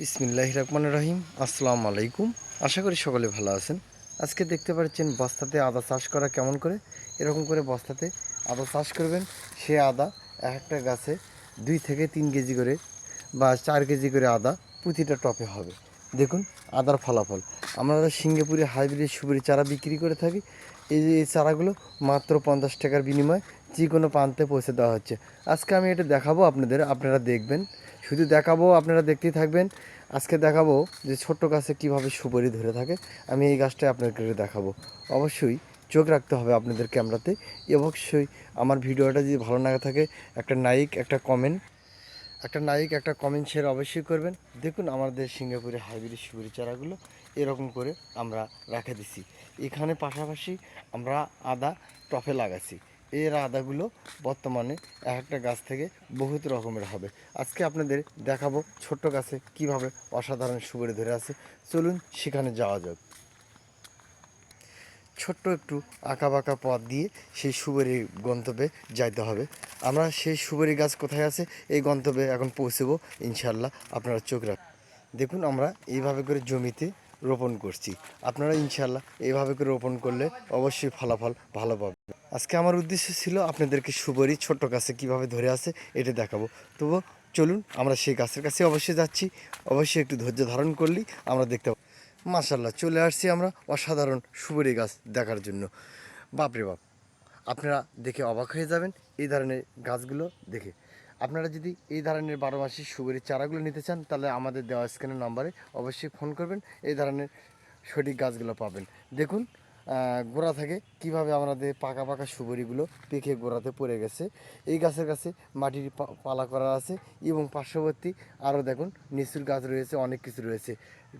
বিসমিল্লাহ রহমান রহিম। আসসালামু আলাইকুম। আশা করি সকলে ভালো আছেন। আজকে দেখতে পাচ্ছেন বস্তাতে আদা চাষ করা কেমন করে? এরকম করে বস্তাতে আদা চাষ করবেন। সে আদা এক একটা গাছে দুই থেকে তিন কেজি করে বা চার কেজি করে আদা প্রতিটা টপে হবে। দেখুন, আদার ফলাফল। আমরা সিঙ্গাপুরে হাইব্রিড সুপুরি চারা বিক্রি করে থাকি। এই যে এই চারাগুলো মাত্র পঞ্চাশ টাকার বিনিময়ে যে কোনো প্রান্তে পৌঁছে দেওয়া হচ্ছে। আজকে আমি এটা দেখাবো আপনাদের, আপনারা দেখবেন। শুধু দেখাবো, আপনারা দেখতেই থাকবেন। আজকে দেখাবো যে ছোট্ট গাছে কীভাবে সুপারি ধরে থাকে। আমি এই গাছটা আপনাদেরকে দেখাবো। অবশ্যই চোখ রাখতে হবে আপনাদের ক্যামেরাতে। অবশ্যই আমার ভিডিওটা যদি ভালো না থাকে, একটা লাইক একটা কমেন্ট একটা লাইক একটা কমেন্ট শেয়ার অবশ্যই করবেন। দেখুন আমাদের সিঙ্গাপুরে হাইব্রিড সুপুরি চারাগুলো এরকম করে আমরা রেখে দিছি। এখানে পাশাপাশি আমরা আদা টফে লাগাচ্ছি। এর আদাগুলো বর্তমানে এক একটা গাছ থেকে বহুত রকমের হবে। আজকে আপনাদের দেখাবো ছোট্ট গাছে কীভাবে অসাধারণ সুপুরি ধরে আছে। চলুন সেখানে যাওয়া যাক। ছোট্ট একটু আঁকা বাঁকা পথ দিয়ে সেই সুবেরি গন্তব্যে যাইতে হবে। আমরা সেই সুবেরি গাছ কোথায় আছে, এই গন্তব্যে এখন পৌঁছবো ইনশাল্লাহ আপনারা চোখ রাখ দেখুন, আমরা এইভাবে করে জমিতে রোপণ করছি। আপনারা ইনশাল্লাহ এইভাবে করে রোপণ করলে অবশ্যই ফলাফল ভালো পাবে আজকে আমার উদ্দেশ্য ছিল আপনাদেরকে সুবরি ছোট্ট গাছে কীভাবে ধরে আছে এটা দেখাবো। তবু চলুন আমরা সেই গাছের কাছে অবশ্যই যাচ্ছি। অবশ্যই একটু ধৈর্য ধারণ করলেই আমরা দেখতে পাবো। মাশাল্লাহ চলে আসছি আমরা অসাধারণ সুবরি গাছ দেখার জন্য। বাপরে বাপ, আপনারা দেখে অবাক হয়ে যাবেন এই ধরনের গাছগুলো দেখে। আপনারা যদি এই ধরনের বারো মাসি সুবরি চারাগুলো নিতে চান, তাহলে আমাদের দেওয়া স্ক্যানের নম্বরে অবশ্যই ফোন করবেন। এই ধরনের সঠিক গাছগুলো পাবেন। দেখুন গোড়া থাকে। কীভাবে আমাদের পাকা পাকা সুবরিগুলো পেকে গোড়াতে পড়ে গেছে। এই গাছের কাছে মাটির পালা করা আছে এবং পার্শ্ববর্তী আরও দেখুন, নিচুর গাছ রয়েছে, অনেক কিছু রয়েছে।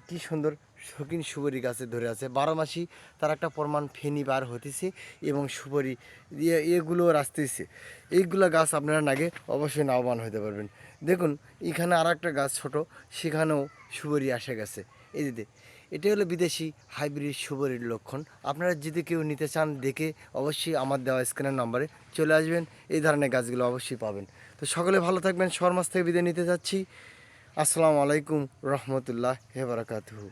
কি সুন্দর শৌখিন সুবরি গাছে ধরে আছে। বারো মাসি তার একটা প্রমাণ ফেনি বার হতেছে এবং সুবরি এ- এগুলো আসতেছে এইগুলো গাছ আপনারা নাগে অবশ্যই লাভবান হতে পারবেন। দেখুন, এখানে আর একটা গাছ ছোট, সেখানেও সুবরি আসে গেছে। এই এটা হলো বিদেশি হাইব্রিড সুবরির লক্ষণ। আপনারা যদি কেউ নিতে চান, দেখে অবশ্যই আমার দেওয়া স্ক্রিনের নাম্বারে চলে আসবেন, এই ধরনের গাছগুলো অবশ্যই পাবেন। তো সকলে ভালো থাকবেন শর্মাস থেকে বিদায় নিতে চাচ্ছি আসসালামু আলাইকুম রহমতুল্লাহ হেবারাকাতহু।